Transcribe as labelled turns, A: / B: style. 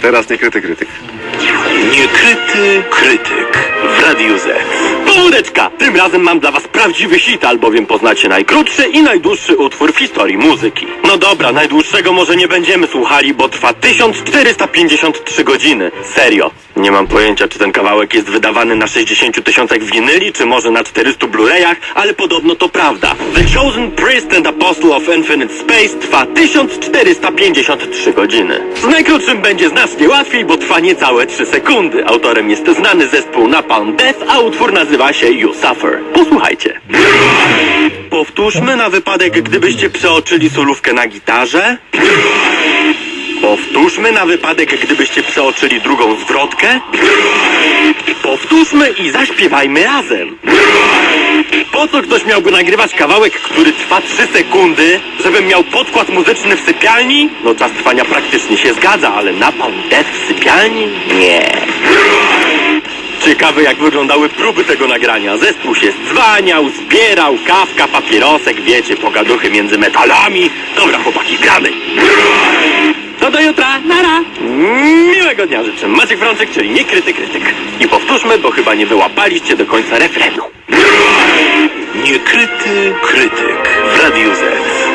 A: Teraz niekryty krytyk.
B: Niekryty krytyk w Radiu Z. Powódeczka! Tym razem mam dla was prawdziwy hit, albowiem poznacie najkrótszy i najdłuższy utwór w historii muzyki. No dobra, najdłuższego może nie będziemy słuchali, bo trwa 1453 godziny. Serio. Nie mam pojęcia, czy ten kawałek jest wydawany na 60 tysiącach winyli, czy może na 400 Blu-rayach, ale podobno to prawda. The Chosen Priest and Apostle of Infinite Space trwa 1453 godziny. Z najkrótszym będzie znacznie łatwiej, bo trwa niecałe 3 sekundy. Autorem jest znany zespół Napalm Death, a utwór nazywa się You Suffer. Posłuchajcie. Powtórzmy na wypadek, gdybyście przeoczyli solówkę na gitarze. Powtórzmy na wypadek, gdybyście przeoczyli drugą zwrotkę. Powtórzmy i zaśpiewajmy razem. Po co ktoś miałby nagrywać kawałek, który trwa 3 sekundy, żebym miał podkład muzyczny w sypialni? No czas trwania praktycznie się zgadza, ale napalm death w sypialni? Nie. Ciekawe jak wyglądały próby tego nagrania. Zespół się zwaniał, zbierał, kawka, papierosek, wiecie, pogaduchy między metalami. Dobra chłopaki, gramy. To do jutra, nara. Miłego dnia życzę. Maciek Frączek, czyli nie krytyk, krytyk. I powtórzmy, bo chyba nie wyłapaliście do końca refrenu. Niekryty krytyk w Radiu Z.